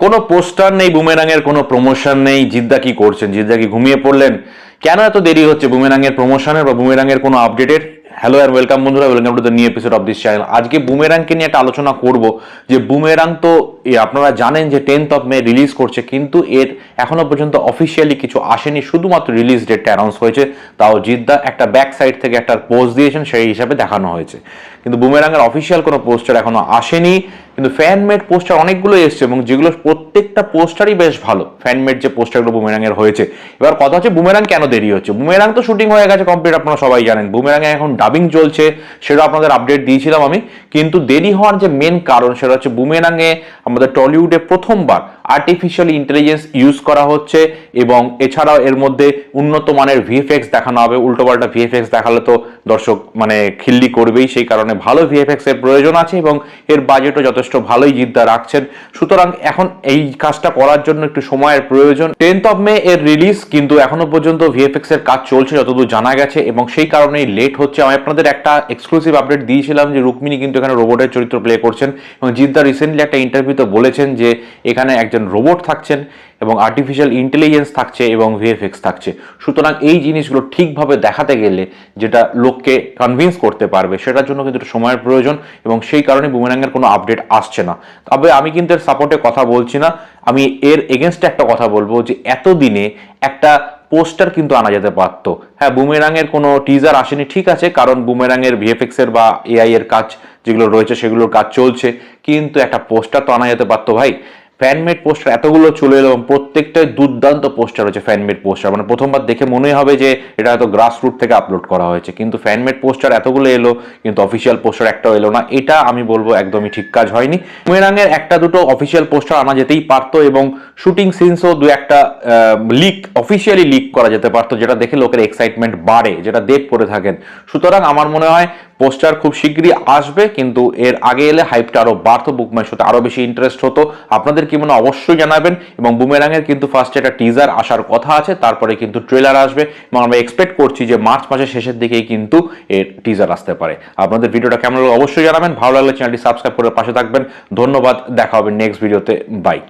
কোনো পোস্টার নেই বুমেরাঙের কোনো প্রমোশন নেই, জিদ্দা কি করছেন? জিদ্দা কি ঘুমিয়ে পড়লেন? কেন এত দেরি হচ্ছে বুমেরাঙের প্রমোশনের বা বুমেরাঙের কোনো আপডেটের? হ্যালো অ্যান্ড ওয়েলকাম বন্ধুরা welcome to the new episode of this channel আজকে বুমেরাংকে নিয়ে একটা আলোচনা করব যে বুমেরাং তো আপনারা জানেন যে টেন্থ অফ মে রিলিজ করছে, কিন্তু এর এখনও পর্যন্ত অফিসিয়ালি কিছু আসেনি, শুধুমাত্র রিলিজ ডেটটা অ্যানাউন্স হয়েছে। তাও জিদ্দা একটা ব্যাক সাইড থেকে একটা পোস্ট দিয়েছেন, সেই হিসাবে দেখানো হয়েছে। কিন্তু বুমেরাঙের অফিসিয়াল কোনো পোস্টার এখনও আসেনি। কিন্তু ফ্যানমেড পোস্টার অনেকগুলো এসছে, এবং যেগুলো প্রত্যেকটা পোস্টারই বেশ ভালো। ফ্যানমেড যে পোস্টারগুলো বুমেরাঙের হয়েছে। এবার কথা হচ্ছে বুমেরাং কেন দেরি হচ্ছে? বুমেরাং তো শুটিং হয়ে গেছে কমপ্লিট আপনারা সবাই জানেন। বুমেরাঙে এখন ডাবিং চলছে, সেটা আপনাদের আপডেট দিয়েছিলাম আমি। কিন্তু দেরি হওয়ার যে মেন কারণ, সেটা হচ্ছে বুমেরাঙে আমাদের টলিউডে প্রথমবার আর্টিফিশিয়াল ইন্টেলিজেন্স ইউজ করা হচ্ছে এবং এছাড়াও এর মধ্যে উন্নত মানের ভিএফএক্স দেখানো হবে। উল্টোপাল্টা ভিএফএক্স দেখালে তো দর্শক মানে খিল্লি করবেই, সেই কারণে ভালো ভিএফএক্স এর প্রয়োজন আছে এবং এর বাজেটও যথেষ্ট ভালোই জিদ্দা রাখছেন। সুতরাং এখন এই কাজটা করার জন্য একটু সময়ের প্রয়োজন। টেন্থ অফ মে এর রিলিজ কিন্তু এখনও পর্যন্ত ভিএফএক্স এর কাজ চলছে যতদূর জানা গেছে এবং সেই কারণেই লেট হচ্ছে। আমি আপনাদের একটা এক্সক্লুসিভ আপডেট দিয়েছিলাম যে রুক্মিণী কিন্তু এখানে রোবটের চরিত্র প্লে করছেন এবং জিদ্দা রিসেন্টলি একটা ইন্টারভিউতে বলেছেন যে এখানে একজন রোবট থাকছেন এবং আর্টিফিশিয়াল ইন্টেলিজেন্স থাকছে এবং ভিএফএক্স থাকছে। সুতরাং এই জিনিসগুলো ঠিকভাবে দেখাতে গেলে যেটা লোককে কনভিন্স করতে পারবে, সেটার জন্য কিন্তু সময়ের প্রয়োজন এবং সেই কারণে বুমেরাঙ্গের কোনো আপডেট আসছে না। তবে আমি কিন্তু এর সাপোর্টে কথা বলছি না। আমি এর এগেনস্টে একটা কথা বলব যে এতদিনে একটা পোস্টার কিন্তু আনা যেতে পারত। হ্যাঁ বুমেরাঙের কোনো টিজার আসেনি, ঠিক আছে, কারণ বুমেরাঙের ভিএফএক্স এর বা এআই এর কাজ যেগুলো রয়েছে, সেগুলোর কাজ চলছে, কিন্তু একটা পোস্টার তো আনা যেতে পারতো ভাই। ফ্যানমেড পোস্টার এতগুলো চলে এলো এবং প্রত্যেকটাই দুর্দান্ত পোস্টার হচ্ছে ফ্যানমেড পোস্টার মানে প্রথমবার দেখে মনে হবে যে এটা হয়তো গ্রাস রুট থেকে আপলোড করা হয়েছে। কিন্তু ফ্যানমেড পোস্টার এতগুলো এলো, কিন্তু অফিসিয়াল পোস্টার একটাও এলো না। এটা আমি বলব একদমই ঠিক কাজ হয়নি। মেরাঙের একটা দুটো অফিসিয়াল পোস্টার আনা যেতেই পারতো এবং শুটিং সিনসও দু একটা লিক অফিসিয়ালি লিক করা যেতে পারতো, যেটা দেখে লোকের এক্সাইটমেন্ট বাড়ে, যেটা দেব করে থাকেন। সুতরাং আমার মনে হয় পোস্টার খুব শীঘ্রই আসবে, কিন্তু এর আগে এলে হাইপটা আরও বাড়তো বুকমাই শোতে আরও বেশি ইন্টারেস্ট হতো। আপনাদের কি মনে অবশ্যই জানাবেন। এবং বুমেরাঙের কিন্তু ফার্স্টে একটা টিজার আসার কথা আছে, তারপরে কিন্তু ট্রেলার আসবে। এবং আমরা এক্সপেক্ট করছি যে মার্চ মাসের শেষের দিকেই কিন্তু এর টিজার আসতে পারে। আপনাদের ভিডিওটা কেমন অবশ্যই জানাবেন। ভালো লাগলে চ্যানেলটি সাবস্ক্রাইব করে পাশে থাকবেন। ধন্যবাদ। দেখা হবে নেক্সট ভিডিওতে বাই